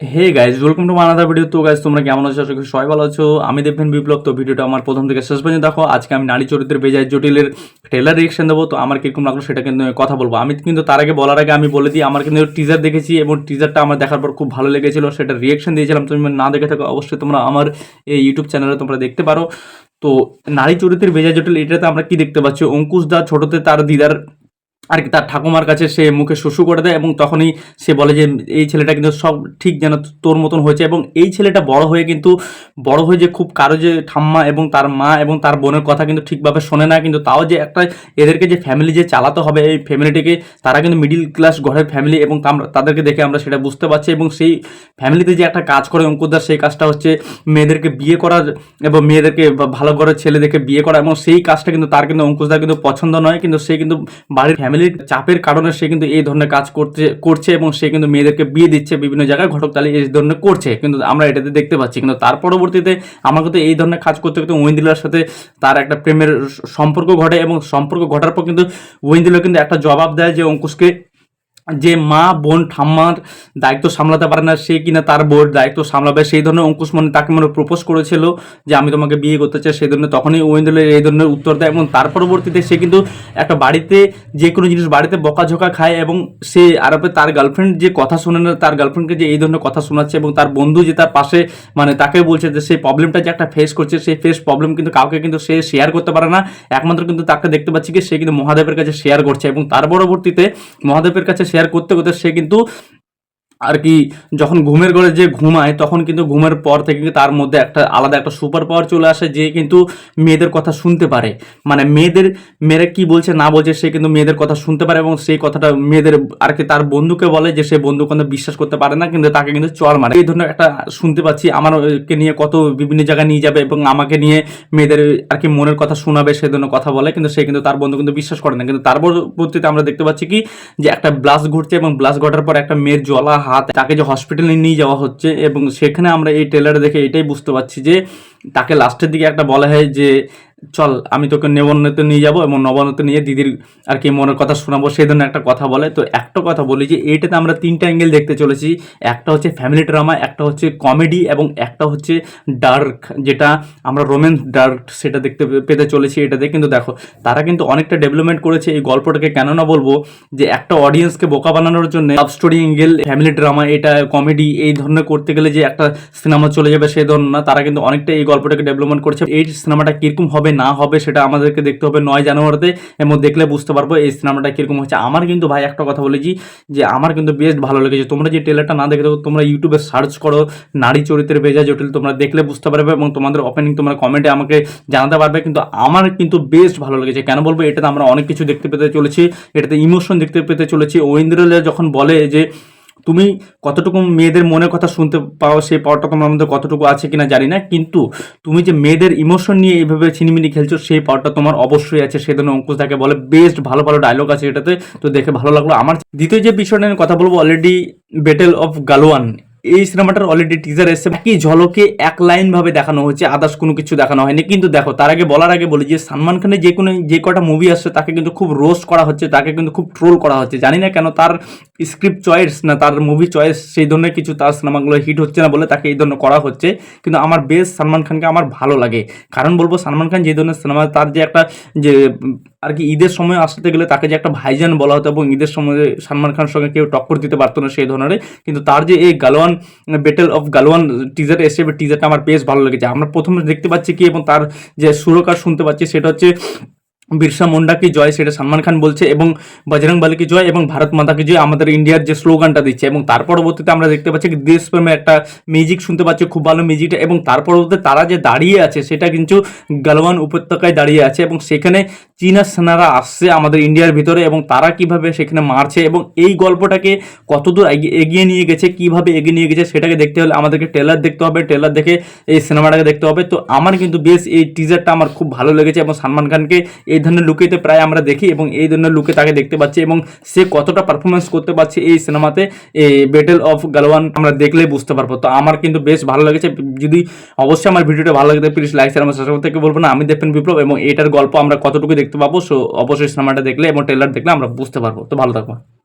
Hey guys welcome to মানাদার video তো guys তোমরা কেমন আছো? করি সবাই ভালো আছো। আমি দেখবেন বিপ্লব। তো ভিডিওটা আমার প্রথম থেকে শেষ পর্যন্ত দেখো। আজকে আমি নারী চরিত্রের বেজায় জটিলের ট্রেলার রিয়েকশন দেবো। তো আমার কীরকম লাগল সেটা কিন্তু কথা বলব। আমি কিন্তু তার আগে বলার আগে আমি বলে দিই, আমার কিন্তু টিজার দেখেছি এবং টিজারটা আমার দেখার পর খুব ভালো লেগেছিল। সেটা রিয়েকশন দিয়েছিলাম। তুমি না দেখে থাকো, অবশ্যই তোমরা আমার এই ইউটিউব চ্যানেলে তোমরা দেখতে পারো। তো নারী চরিত্রের বেজায় জটিল, এটাতে আমরা কি দেখতে পাচ্ছি? অঙ্কুশ দা, ছোটতে তার দিদার আর কি, তার ঠাকুমার কাছে সে মুখে শুশু করে দেয় এবং তখনই সে বলে যে, এই ছেলেটা কিন্তু সব ঠিক যেন তোর মতন হয়েছে। এবং এই ছেলেটা বড় হয়ে কিন্তু, বড় হয়ে যে খুব কারও যে ঠাম্মা এবং তার মা এবং তার বোনের কথা কিন্তু ঠিকভাবে শোনে না, কিন্তু তাও যে একটা এদেরকে যে ফ্যামিলি যে চালাতে হবে, এই ফ্যামিলিটিকে তারা কিন্তু মিডিল ক্লাস ঘরের ফ্যামিলি এবং তাদেরকে দেখে আমরা সেটা বুঝতে পারছি এবং সেই ফ্যামিলিতে যে একটা কাজ করে অঙ্কুরদার সেই কাজটা হচ্ছে মেয়েদেরকে বিয়ে করার এবং মেয়েদেরকে ভালো ঘরের ছেলেদেরকে বিয়ে করা এবং সেই কাজটা কিন্তু তার কিন্তু অঙ্কুশদার কিন্তু পছন্দ নয়, কিন্তু সে কিন্তু বাড়ির ফ্যামিলির চাপের কারণে সে কিন্তু এই ধরনের কাজ করতে, করছে এবং সে কিন্তু মেয়েদেরকে বিয়ে দিচ্ছে, বিভিন্ন জায়গায় ঘটক ঘটকতালি এই ধরনের করছে। কিন্তু আমরা এটাতে দেখতে পাচ্ছি, কিন্তু তার পরবর্তীতে আমার কিন্তু এই ধরনের কাজ করতে করতে ওয়েন্দিলার সাথে তার একটা প্রেমের সম্পর্ক ঘটে এবং সম্পর্ক ঘটার পর কিন্তু ওয়েন্দিলা কিন্তু একটা জবাব দেয় যে অঙ্কুশকে যে মা, বোন, ঠাম্মার দায়িত্ব সামলাতে পারে না, সে কিনা তার বোর দায়িত্ব সামলাবে, সেই ধরনের অঙ্কুশ মনে তাকে মনে প্রপোজ করেছিল যে আমি তোমাকে বিয়ে করতে চাই, সেই ধরনের তখনই ওয়েন্দ্রের এই ধরনের উত্তর দেয় এবং তার পরবর্তীতে সে কিন্তু একটা বাড়িতে যে কোনো জিনিস বাড়িতে বকাঝোকা খায় এবং সে আরবে তার গার্লফ্রেন্ড যে কথা শোনে না, তার গার্লফ্রেন্ডকে যে এই ধরনের কথা শোনাচ্ছে এবং তার বন্ধু যে তার পাশে মানে তাকে বলছে যে সেই প্রবলেমটা যে একটা ফেস করছে, সেই ফেস প্রবলেম কিন্তু কাউকে কিন্তু সে শেয়ার করতে পারে না। একমাত্র কিন্তু তাকে দেখতে পাচ্ছি কি, সে কিন্তু মহাদেবের কাছে শেয়ার করছে এবং তার পরবর্তীতে মহাদেবের কাছে শেয়ার করতে করতে সে কিন্তু আর কি, যখন ঘুমের ঘরে যে ঘুমায়, তখন কিন্তু ঘুমের পর থেকে তার মধ্যে একটা আলাদা একটা সুপার পাওয়ার চলে আসে, যে কিন্তু মেয়েদের কথা শুনতে পারে। মানে মেয়েদের, মেয়েরা কি বলছে না বলছে সে কিন্তু মেয়েদের কথা শুনতে পারে এবং সেই কথাটা মেয়েদের আর কি তার বন্ধুকে বলে যে সে বন্ধু কিন্তু বিশ্বাস করতে পারে না, কিন্তু তাকে কিন্তু চর মারে। এই ধরনের একটা শুনতে পাচ্ছি, আমারকে নিয়ে কত বিভিন্ন জায়গায় নিয়ে যাবে এবং আমাকে নিয়ে মেয়েদের আর কি মনের কথা শোনাবে, সে ধরনের কথা বলে, কিন্তু সে কিন্তু তার বন্ধু কিন্তু বিশ্বাস করে না। কিন্তু তার পরবর্তীতে আমরা দেখতে পাচ্ছি কি, যে একটা ব্লাস ঘটছে এবং ব্লাস ঘটার পর একটা মেয়ের জলা হাত, তাকে যে হসপিটালে নিয়ে যাওয়া হচ্ছে এবং সেখানে আমরা এই ট্রেলারে দেখে এটাই বুঝতে পারছি যে তাকে লাস্টের দিকে একটা বলা হয় যে চল, আমি তোকে নবন্নতে নিয়ে যাব এবং নবন্নতে নিয়ে দিদির আর কি মনের কথা শোনাবো সেই ধরনের একটা কথা বলে। তো একটা কথা বলি যে, এইটাতে আমরা তিনটা অ্যাঙ্গেল দেখতে চলেছি। একটা হচ্ছে ফ্যামিলি ড্রামা একটা হচ্ছে কমেডি এবং একটা হচ্ছে ডার্ক যেটা আমরা রোম্যান্স ডার্ক সেটা দেখতে পেতে চলেছি এটাতে। কিন্তু দেখো, তারা কিন্তু অনেকটা ডেভেলপমেন্ট করেছে এই গল্পটাকে। কেন না বলব যে, একটা অডিয়েন্সকে বোকা বানানোর জন্য love story angle family drama এটা কমেডি এই ধরনের করতে গেলে যে একটা সিনেমা চলে যাবে সেই ধরনের না, তারা কিন্তু অনেকটা এই গল্পটাকে ডেভেলপমেন্ট করেছে। এই সিনেমাটা কীরকম হবে না হবে সেটা আমাদেরকে দেখতে হবে নয় জানুয়ারিতে। এবং দেখলে বুঝতে পারব এই সিনেমাটা কীরকম হচ্ছে। আমার কিন্তু ভাই একটা কথা বলেছি যে আমার কিন্তু বেশ ভালো লেগেছে। তোমরা যে ট্রেলারটা না দেখে থাকো, তোমরা ইউটিউবে সার্চ করো, নারী চরিত্রের বেজা জটিল, তোমরা দেখলে বুঝতে পারবে এবং তোমাদের ওপেনিং তোমরা কমেন্টে আমাকে জানাতে পারবে। কিন্তু আমার কিন্তু বেশ ভালো লেগেছে। কেন বলব? এটাতে আমরা অনেক কিছু দেখতে পেতে চলেছি। এটাতে ইমোশন দেখতে পেতে চলেছি। ঐন্দ্রলে যখন বলে যে তুমি কতটুকু মেয়েদের মনের কথা শুনতে পাও, সেই পাওয়ারটা তোমার মধ্যে কতটুকু আছে কিনা জানি না, কিন্তু তুমি যে মেয়েদের ইমোশন নিয়ে এইভাবে ছিনিমিনি খেলছো, সেই পাওয়ারটা তোমার অবশ্যই আছে। সেজন্য অঙ্কুশ তাকে বলে বেস্ট ভালো ভালো ডায়লগ আছে এটাতে, তো দেখে ভালো লাগল। আমার দ্বিতীয় যে বিষয়টা নিয়ে কথা বলব অলরেডি বেটেল অফ গালোয়ান এই সিনেমাটার অলরেডি টিজার এসে একই ঝলকে এক লাইন ভাবে দেখানো হয়েছে আদার্স কোনো কিছু দেখানো হয়নি। কিন্তু দেখো, তার আগে বলার আগে বলি যে, সালমান খানের যে কোনো, যে কটা মুভি আসছে, তাকে কিন্তু খুব রোস্ট করা হচ্ছে, তাকে কিন্তু খুব ট্রোল করা হচ্ছে। জানি না কেন তার স্ক্রিপ্ট চয়েস না, তার মুভি চয়েস সেই ধরনের কিছু তার সিনেমাগুলো হিট হচ্ছে না বলে তাকে এই ধরনের করা হচ্ছে। কিন্তু আমার বেশ সালমান খানকে আমার ভালো লাগে। কারণ বলব, সালমান খান যে ধরনের সিনেমা তার যে একটা যে আর কি ঈদের সময় আসতে গেলে তাকে যে একটা ভাইজান বলা হতো এবং ঈদের সময় সালমান খানের সঙ্গে কেউ টক্কর দিতে পারতো না সেই ধরনের কিন্তু তার যে এই Galwan battle of Galwan teaser এসে টিজারটা আমার বেশ ভালো লেগেছে। আমরা প্রথমে দেখতে পাচ্ছি কি এবং তার যে সুরকার শুনতে পাচ্ছি সেটা হচ্ছে বিরসা মুন্ডা কি জয়, সেটা সালমান খান বলছে এবং বজরং বলি কি জয় এবং ভারত মাতা কি জয় আমাদের ইন্ডিয়ার যে স্লোগানটা দিচ্ছে। এবং তার পরবর্তীতে আমরা দেখতে পাচ্ছি কি দেশপ্রেমে একটা মিউজিক শুনতে পাচ্ছি, খুব ভালো মিউজিকটা এবং তার পরবর্তীতে তারা যে দাঁড়িয়ে আছে সেটা কিন্তু গালওয়ান উপত্যকায় দাঁড়িয়ে আছে এবং সেখানে চীনা সেনারা আসছে আমাদের ইন্ডিয়ার ভিতরে এবং তারা কীভাবে সেখানে মারছে এবং এই গল্পটাকে কতদূর এগিয়ে- নিয়ে গেছে, কীভাবে এগিয়ে নিয়ে গেছে সেটাকে দেখতে হলে আমাদেরকে ট্রেলার দেখতে হবে ট্রেলার দেখে এই সিনেমাটাকে দেখতে হবে। তো আমার কিন্তু বেশ এই টিজারটা আমার খুব ভালো লেগেছে এবং সালমান খানকে এই ধরনের লুকেতে প্রায় আমরা দেখি এবং এই ধরনের লুকে তাকে দেখতে পাচ্ছি এবং সে কতটা পারফরমেন্স করতে পারছে এই সিনেমাতে এই বেটেল অফ গালওয়ান আমরা দেখলেই বুঝতে পারব। তো আমার কিন্তু বেশ ভালো লেগেছে। যদি অবশ্যই আমার ভিডিওটা ভালো লাগে প্লিজ লাইক শেয়ার আমার থেকে বলব না। আমি দেখবেন বিপ্লব এবং এটার গল্প আমরা কতটুকু দেখতে পাবো। সো অবশ্যই সিনেমাটা দেখলে এবং ট্রেলার দেখলে আমরা বুঝতে পারব। তো ভালো থাকব